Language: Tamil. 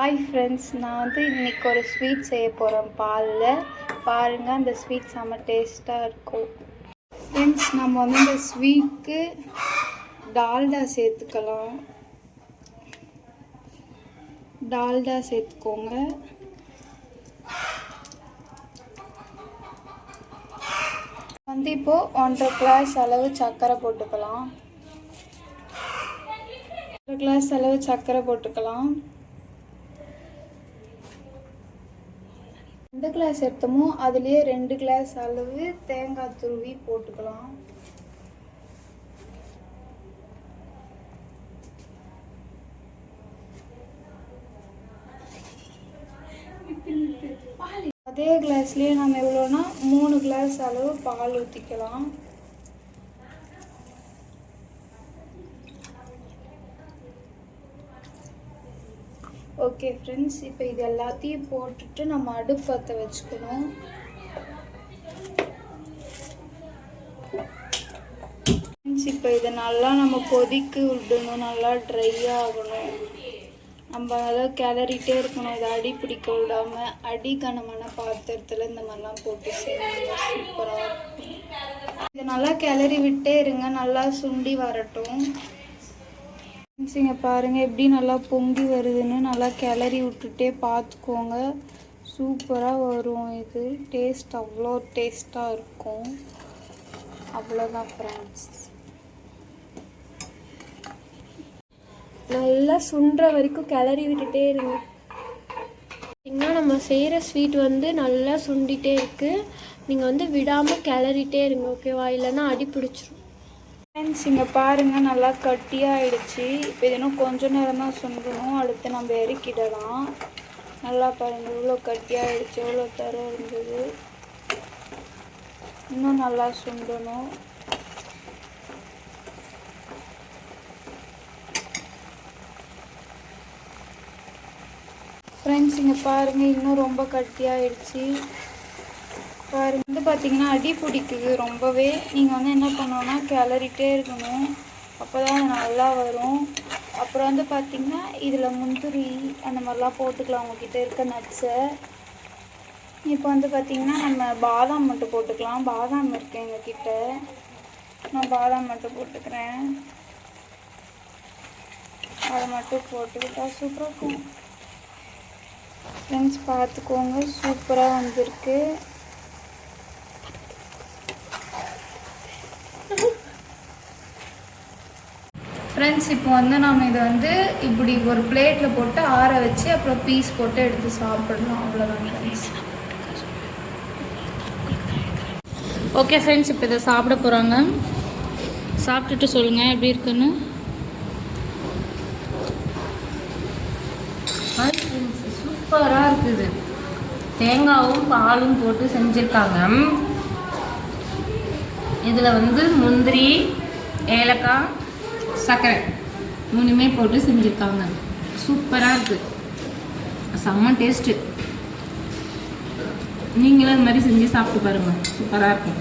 ஹாய் ஃப்ரெண்ட்ஸ் நான் வந்து இன்றைக்கி ஒரு ஸ்வீட் செய்ய போகிறேன் பாலில். பாருங்கள் அந்த ஸ்வீட் செம்ம டேஸ்ட்டாக இருக்கும். ஃப்ரெண்ட்ஸ் நம்ம வந்து இந்த ஸ்வீட்க்கு டால்டா சேர்த்துக்கலாம். டால்டா சேர்த்துக்கோங்க. வந்து இப்போது ஒன்றரை கிளாஸ் அளவு சர்க்கரை போட்டுக்கலாம். ஒன்றரை கிளாஸ் அளவு சர்க்கரை போட்டுக்கலாம். எந்த கிளாஸ் எடுத்தோமோ அதுலேயே ரெண்டு கிளாஸ் அளவு தேங்காய் துருவி போட்டுக்கலாம். அதே கிளாஸ்லேயே நம்ம எவ்வளோனா மூணு கிளாஸ் அளவு பால் ஊற்றிக்கலாம் ஓகே ஃப்ரெண்ட்ஸ் இப்போ இது எல்லாத்தையும் போட்டுட்டு நம்ம அடுப்பு பற்ற வச்சுக்கணும். ஃப்ரெண்ட்ஸ் இப்போ இதை நல்லா நம்ம கொதிக்க விடணும் நல்லா ட்ரை ஆகணும். நம்ம அதை கிளறிட்டே இருக்கணும் இதை அடி பிடிக்க விடாமல் அடி கனமான பாத்திரத்தில் இந்த மாதிரிலாம் போட்டு செய்யணும். சூப்பராக இருக்கும். இதை நல்லா கிளறி விட்டே இருங்க நல்லா சுண்டி வரட்டும். இங்கே பாருங்கள் எப்படி நல்லா பொங்கி வருதுன்னு நல்லா கிளறி விட்டுட்டே பார்த்துக்கோங்க. சூப்பராக வரும் இது. டேஸ்ட் அவ்வளோ டேஸ்ட்டாக இருக்கும். அவ்வளோதான் ஃப்ரெண்ட்ஸ் நல்லா சுண்டுற வரைக்கும் கிளறி விட்டுட்டே இருங்க. இன்னும் நம்ம செய்கிற ஸ்வீட் வந்து நல்லா சுண்டிகிட்டே இருக்குது நீங்கள் வந்து விடாமல் கிளறிட்டே இருங்க ஓகேவா இல்லைன்னா அடி பிடிச்சிரும். ஃப்ரெண்ட்ஸ் இங்கே பாருங்கள் நல்லா கட்டியாகிடுச்சு இப்போ இன்னும் கொஞ்சம் நேரம் தான் சுண்டணும். அடுத்து நம்ம இறக்கிடலாம். நல்லா பாருங்கள் இவ்வளோ கட்டியாகிடுச்சு எவ்வளோ தர இருந்தது. இன்னும் நல்லா சுண்டணும். ஃப்ரெண்ட்ஸ் இங்கே பாருங்கள் இன்னும் ரொம்ப கட்டியாகிடுச்சு பாருங்க வந்து பார்த்தீங்கன்னா அடி பிடிக்குது ரொம்பவே. நீங்கள் வந்து என்ன பண்ணணும்னா கிளறிட்டே இருக்கணும். அப்போ தான் அது நல்லா வரும். அப்புறம் வந்து பார்த்திங்கன்னா இதில் முந்திரி அந்த மாதிரிலாம் போட்டுக்கலாம் உங்ககிட்ட இருக்க நட்ஸை இப்போ வந்து பார்த்திங்கன்னா நம்ம பாதாம் மட்டும் போட்டுக்கலாம். பாதாம் இருக்குது எங்ககிட்ட. நான் பாதாம் மட்டும் போட்டுக்கிறேன். அதை மட்டும் போட்டுக்கிட்டா சூப்பராக இருக்கும். ஃப்ரெண்ட்ஸ் பார்த்துக்கோங்க. சூப்பராக வந்திருக்கு. ஃப்ரெண்ட்ஸ் இப்போ வந்து நம்ம இதை வந்து இப்படி ஒரு பிளேட்டில் போட்டு ஆற வச்சு அப்புறம் பீஸ் போட்டு எடுத்து சாப்பிடலாம் அவ்வளோதான் ஃப்ரெண்ட்ஸ் ஓகே ஃப்ரெண்ட்ஸ் இப்போ இதை சாப்பிட போகிறாங்க சாப்பிட்டுட்டு சொல்லுங்கள் எப்படி இருக்குன்னு. சூப்பராக இருக்குது. தேங்காவும் பாலும் போட்டு செஞ்சுருக்காங்க. இதில் வந்து முந்திரி ஏலக்காய் சர்க்கரை மூணுமே போட்டு செஞ்சுருக்காங்க. சூப்பராக இருக்குது செம்ம டேஸ்ட்டு நீங்களும் இந்த மாதிரி செஞ்சு சாப்பிட்டு பாருங்கள் சூப்பராக இருக்கும்.